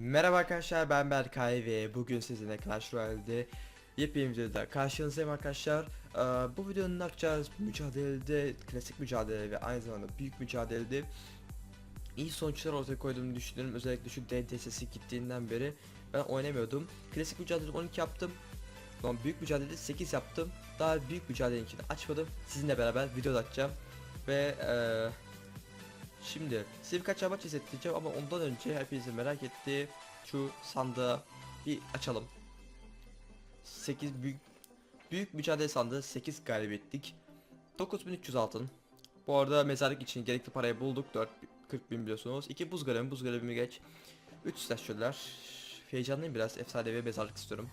Merhaba arkadaşlar ben Berkay ve bugün sizinle Clash Royale'de yepyeni videoda karşınızdayım arkadaşlar. Ee, bu videonun yapacağı mücadelede klasik mücadele ve aynı zamanda büyük mücadelede iyi sonuçlar ortaya koyduğumu düşünüyorum. Özellikle şu DDS'si gittiğinden beri ben oynamıyordum. Klasik mücadelede 12 yaptım. Ama büyük mücadelede 8 yaptım. Daha büyük mücadeleninkini açmadım. Sizinle beraber video atacağım. Ve eee Şimdi size birkaç maç izleteceğim ama ondan önce hepinizin merak ettiği şu sandığı bir açalım. 8 büyük büyük mücadele sandığı 8 galibiyetlik. 9300 altın. Bu arada mezarlık için gerekli parayı bulduk. 4 40 bin biliyorsunuz. 2 buz galemi, buz galemimi geç. 3 slasher'lar. Heyecanlıyım biraz. Efsanevi mezarlık istiyorum.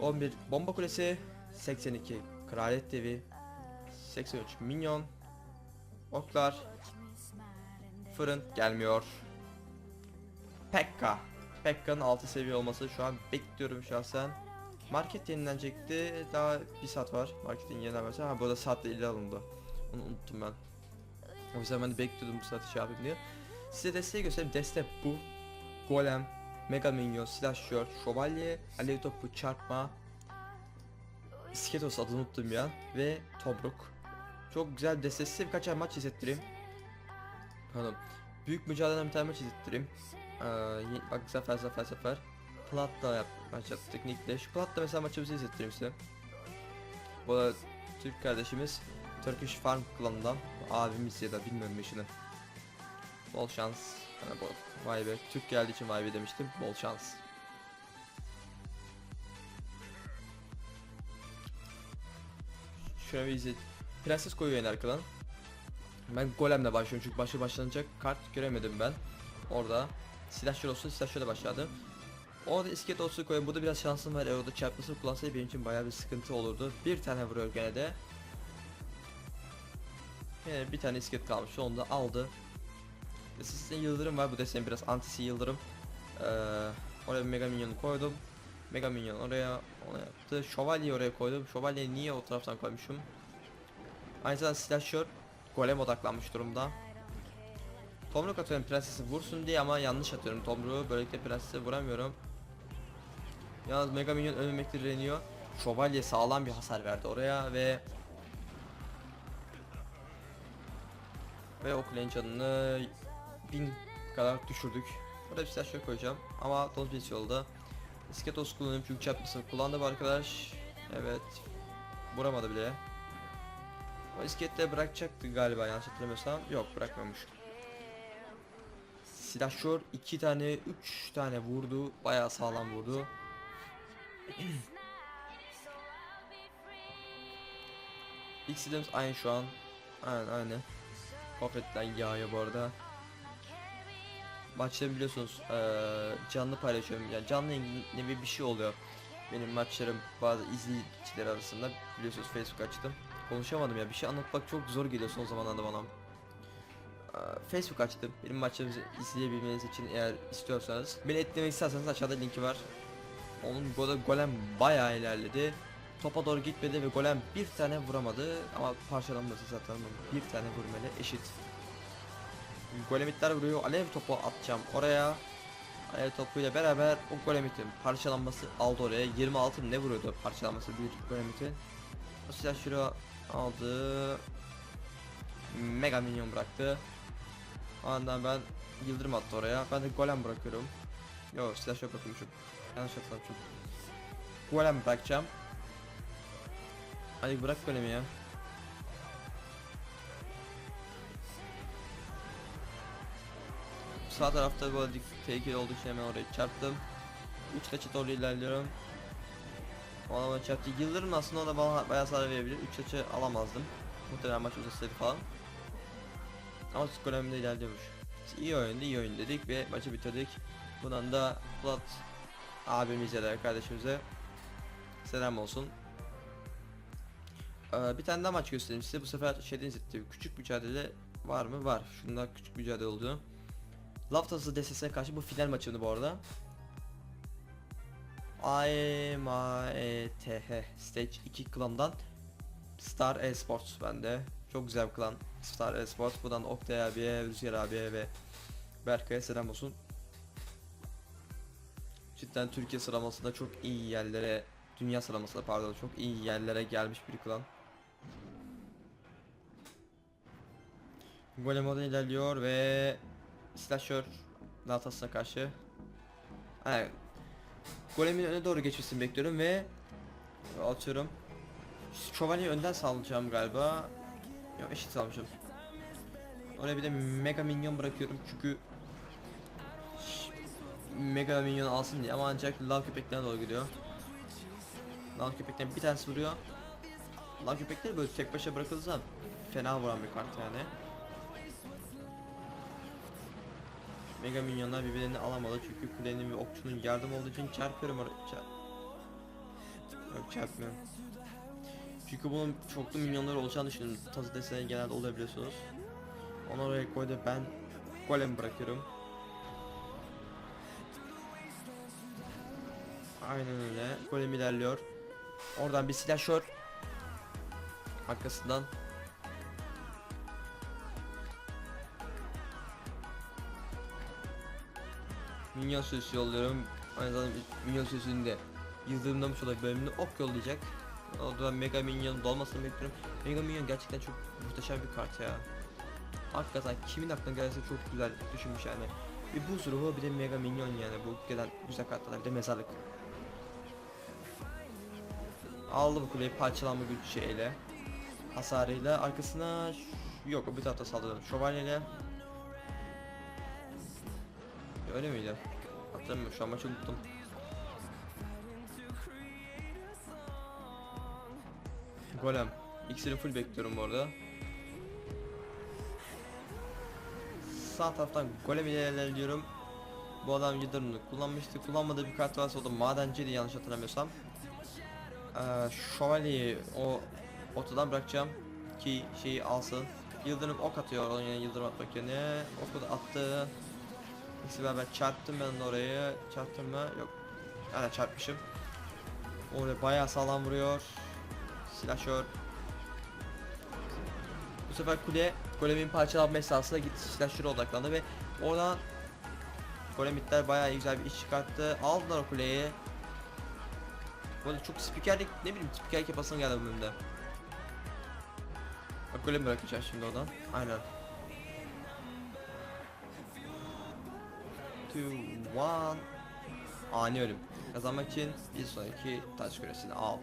11 bomba kulesi, 82 kraliyet devi, 83 minyon, oklar, Fırın gelmiyor. Pekka. Pekka'nın 6 seviye olması şu an bekliyorum şahsen. Market yenilenecekti. Daha bir saat var. Marketin yenilenmesi. Ha burada saatte ile alındı. Onu unuttum ben. O yüzden ben de bekliyordum bu saati şey yapayım diye. Size desteği göstereyim. Deste bu. Golem, Mega Minyon, Slasher, Şövalye, Alev Topu, Çarpma, İsketos adını unuttum ya. Ve Tobruk. Çok güzel bir deste. Size birkaç maç izlettireyim. Pardon. Büyük mücadeleden bir tane maç izlettireyim. Ee, bak zafer zafer zafer. Plat'la yap maç yaptık teknikle. Şu Plat'la mesela maçımızı izlettireyim size. Bu da Türk kardeşimiz. Turkish Farm klanından. Abimiz ya da bilmiyorum işini. Bol şans. Ha, bol. Vay be. Türk geldiği için vay be demiştim. Bol şans. Şöyle bir izle. Prenses koyuyor en arkadan. Ben golemle başlıyorum çünkü başı başlanacak kart göremedim ben. Orada silahşör olsun silahşörle başladı. Orada iskelet olsun koyuyorum. Burada biraz şansım var. Orada çarpmasını kullansaydı benim için bayağı bir sıkıntı olurdu. Bir tane vuruyor gene de. Yine bir tane iskelet kalmış. Onu da aldı. Sizin yıldırım var. Bu desen biraz antisi yıldırım. Ee, oraya mega minyon koydum. Mega minyon oraya onu yaptı. Şövalyeyi oraya koydum. Şövalyeyi niye o taraftan koymuşum? Aynı zamanda silahşör golem odaklanmış durumda. Tomruk atıyorum prensesi vursun diye ama yanlış atıyorum Tomruk'u. Böylelikle prensese vuramıyorum. Yalnız Mega Minyon ölmemekte direniyor. Şövalye sağlam bir hasar verdi oraya ve ve o kulenin canını bin kadar düşürdük. Burada bir silah koyacağım ama toz bir yolda. İsketos kullanıp yük çarpmasını kullandı bu arkadaş. Evet. Vuramadı bile. O iskette bırakacaktı galiba yanlış hatırlamıyorsam. Yok bırakmamış. Silahşör iki tane, üç tane vurdu. Bayağı sağlam vurdu. İlk silahımız aynı şu an. Aynen aynı. Kofretten yağıyor bu arada. Maçlarımı biliyorsunuz eee, canlı paylaşıyorum. Yani canlı nevi bir şey oluyor. Benim maçlarım bazı izleyiciler arasında biliyorsunuz Facebook açtım. Konuşamadım ya bir şey anlatmak çok zor geliyor son zamanlarda bana. Ee, Facebook açtım. Benim maçlarımızı izleyebilmeniz için eğer istiyorsanız. Beni etkilemek isterseniz aşağıda linki var. Onun golü golem bayağı ilerledi. Topa doğru gitmedi ve golem bir tane vuramadı ama parçalanması zaten bir tane vurmalı eşit. Golemitler vuruyor. Alev topu atacağım oraya. Alev topuyla beraber o golemitin parçalanması aldı oraya. 26 mı ne vuruyordu parçalanması bir golemitin. O silah şuraya aldı. Mega minyon bıraktı. Andan ben yıldırım attı oraya. Ben de golem bırakıyorum. Yo silah şöyle bırakmışım. Yanlış hatırlamışım. Golem bırakacağım. Hadi bırak golemi ya. Sağ tarafta böyle tehlikeli olduğu için hemen oraya çarptım. Uç kaçı doğru ilerliyorum. O adama çarptı. Yıldırım aslında ona bana bayağı zarar verebilir. 3 açı alamazdım. Muhtemelen maç uzasaydı falan. Ama skolemde ilerliyormuş. İyi oyundu, iyi oyun dedik ve maçı bitirdik. Bundan da Plat abimize de kardeşimize selam olsun. Ee, bir tane daha maç göstereyim size. Bu sefer şeyden izletti. Küçük mücadele var mı? Var. Şunda küçük mücadele oldu. Laftası DSS'e karşı bu final maçıydı bu arada. AMAETH Stage 2 klandan Star Esports bende. Çok güzel bir klan. Star Esports. Buradan Oktay abiye, Rüzgar abiye ve Berkay'a selam olsun. Cidden Türkiye sıralamasında çok iyi yerlere, dünya sıralamasında pardon çok iyi yerlere gelmiş bir klan. Golem modu ilerliyor ve Slasher Latas'a karşı Evet. Golemin öne doğru geçmesini bekliyorum ve atıyorum. Şövalyeyi önden sallayacağım galiba. Yok eşit salmışım. Oraya bir de Mega Minyon bırakıyorum çünkü Mega Minyon alsın diye ama ancak Lav köpeklerine doğru gidiyor. Lav köpeklerin bir tanesi vuruyor. Lav köpekleri böyle tek başına bırakılırsa fena vuran bir kart yani. Mega minyonlar birbirlerini alamadı çünkü kulenin ve okçunun yardım olduğu için çarpıyorum. Çarp. Yok çarpmıyorum. Çünkü bunun çoklu minyonları olacağını düşünüyorum. Tazı desene genelde olabiliyorsunuz. Onu oraya koydu ben golem bırakıyorum. Aynen öyle. Golem ilerliyor. Oradan bir slasher. Arkasından Minyon sürüsü yolluyorum. Aynı zamanda minyon sürüsünde yıldırımlamış olarak bölümünde ok yollayacak. O da Mega Minyon dolmasını bekliyorum. Mega Minyon gerçekten çok muhteşem bir kart ya. Hakikaten kimin aklına gelirse çok güzel düşünmüş yani. Bir buz ruhu bir de Mega Minyon yani bu gelen güzel kartlar bir de mezarlık. Aldı bu kuleyi parçalanma güç şeyle. Hasarıyla arkasına yok bir tarafta saldırıyorum. Şövalyeyle Öyle miydi? Hatırlamıyorum şu an maçı unuttum. Golem. İkisini full bekliyorum bu arada. Sağ taraftan golem ile ilerliyorum. Bu adam yıldırımını kullanmıştı. Kullanmadığı bir kart varsa o da madenciydi yanlış hatırlamıyorsam. Ee, şövalyeyi o ortadan bırakacağım ki şeyi alsın. Yıldırım ok atıyor onun yerine yıldırım atmak yerine. Oku da attı. İkisi beraber çarptım ben de oraya. Çarptım mı? Yok. Yani çarpmışım. Oraya bayağı sağlam vuruyor. Silahşör. Bu sefer kule golemin parçalanma esnasında gitti silahşöre odaklandı ve oradan golemitler bayağı güzel bir iş çıkarttı. Aldılar o kuleyi. Böyle çok spikerlik ne bileyim spikerlik yapasın geldi bu bölümde. Bak golemi bırakacağım şimdi oradan. Aynen. 2, 1 Ani ölüm. Kazanmak için bir sonraki taş küresini al.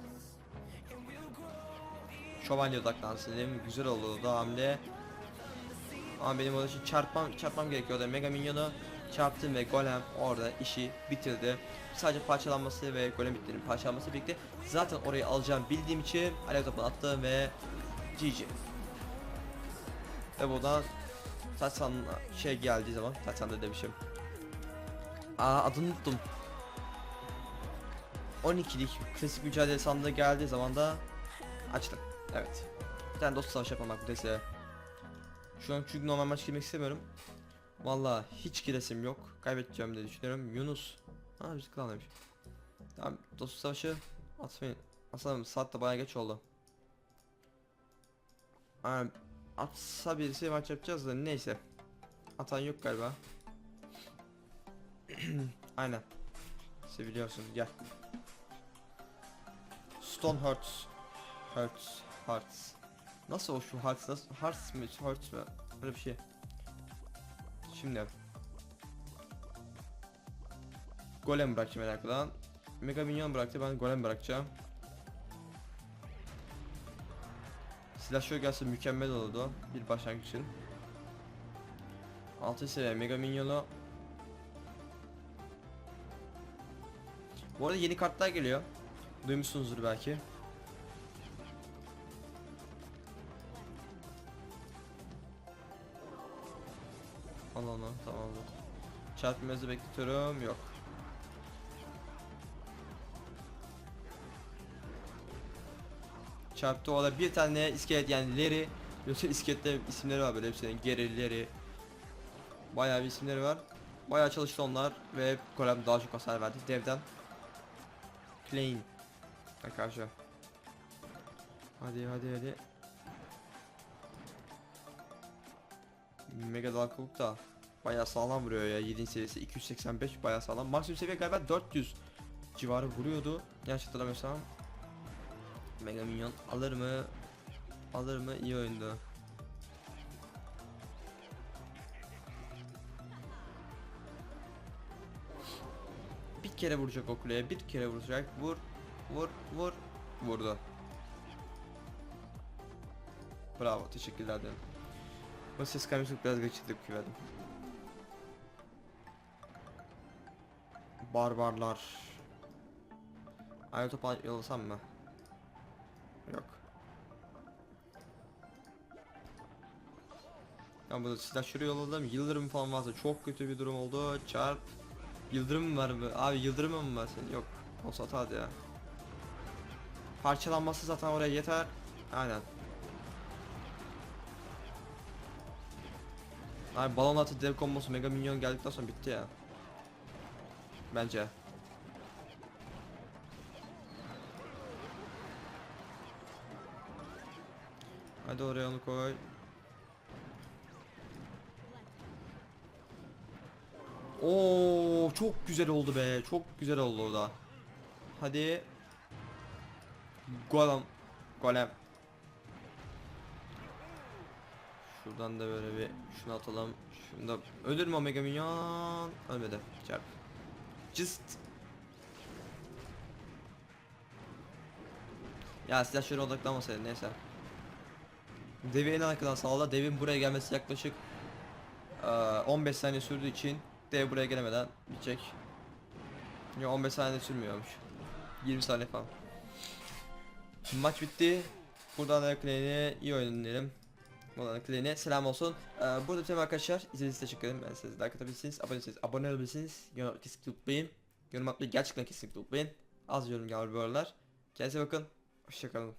Şövalye odaklansın dedim. Güzel oldu da hamle. Ama benim orada şimdi çarpmam, çarpmam gerekiyordu. Mega minyonu çarptım ve golem orada işi bitirdi. Sadece parçalanması ve golem bittiğinin parçalanması birlikte zaten orayı alacağım bildiğim için alev topunu attım ve GG. Ve buradan Tatsan şey geldiği zaman Tatsan da demişim. Aa adını unuttum. 12'lik klasik mücadele sandığı geldiği zaman da açtım. Evet. Bir tane dost savaşı yapalım buradaysa. Şu an çünkü normal maç girmek istemiyorum. Vallahi hiç giresim yok. Kaybedeceğim diye düşünüyorum. Yunus. Ha biz klanlamış. Tamam dost savaşı atmayın. Aslında saat de bayağı geç oldu. Ha, atsa birisi maç yapacağız da neyse. Atan yok galiba. Aynen. Seviliyorsun gel. Stone Hearts. Hearts. Hearts. Nasıl o şu Hearts? Nasıl? Hearts mı? Hearts mı? Böyle bir şey. Şimdi. Golem bırakacağım meraklıdan. Mega Minyon bıraktı ben Golem bırakacağım. Slasher gelse mükemmel olurdu bir başlangıç için. 6 seviye Mega Minyon'u Bu arada yeni kartlar geliyor. Duymuşsunuzdur belki. Al onu tamamdır. Çarpmazı bekletiyorum yok. Çarptı o da bir tane iskelet yani Larry Yoksa iskelette isimleri var böyle hepsinin Larry Bayağı bir isimleri var Bayağı çalıştı onlar ve Golem daha çok hasar verdi devden Plain Arkadaşlar Hadi hadi hadi Mega Dalkavuk da bayağı sağlam vuruyor ya 7. seviyesi 285 bayağı sağlam. Maksimum seviye galiba 400 civarı vuruyordu. Yanlış hatırlamıyorsam. Mega Minyon alır mı? Alır mı? İyi oyundu. Bir kere vuracak o bir kere vuracak. Vur, vur, vur, vurdu. Bravo, teşekkürler dedim. Bu ses kaymış çok biraz geçirdik güvendim. Barbarlar. Aynı topu yollasam mı? Yok. Ya bunu silah şuraya yolladım. Yıldırım falan varsa çok kötü bir durum oldu. Çarp. Yıldırım mı var mı? Abi yıldırım mı var senin? Yok. Olsa hadi ya. Parçalanması zaten oraya yeter. Aynen. Abi balon atı dev kombosu mega minyon geldikten sonra bitti ya. Bence. Hadi oraya onu koy. Oo çok güzel oldu be. Çok güzel oldu orada. Hadi. Golem. Golem. Şuradan da böyle bir şunu atalım. Şunu da ölür mü Omega Minyon? Ölmedi. Çarp. Just. Ya silah şöyle odaklanmasaydı neyse. Devi en arkadan sağla. Devin buraya gelmesi yaklaşık eee, 15 saniye sürdüğü için dev buraya gelemeden bitecek. Ya 15 saniye sürmüyormuş. 20 saniye falan. Maç bitti. Buradan da Clane'e iyi diyelim. Buradan Clane'e selam olsun. Ee, burada tüm arkadaşlar izlediğiniz için teşekkür ederim. Ben size like atabilirsiniz, abone değilseniz abone olabilirsiniz. Yorum kesinlikle unutmayın. Yorum atmayı gerçekten kesinlikle unutmayın. Az yorum geldi bu aralar. Kendinize bakın. Hoşçakalın.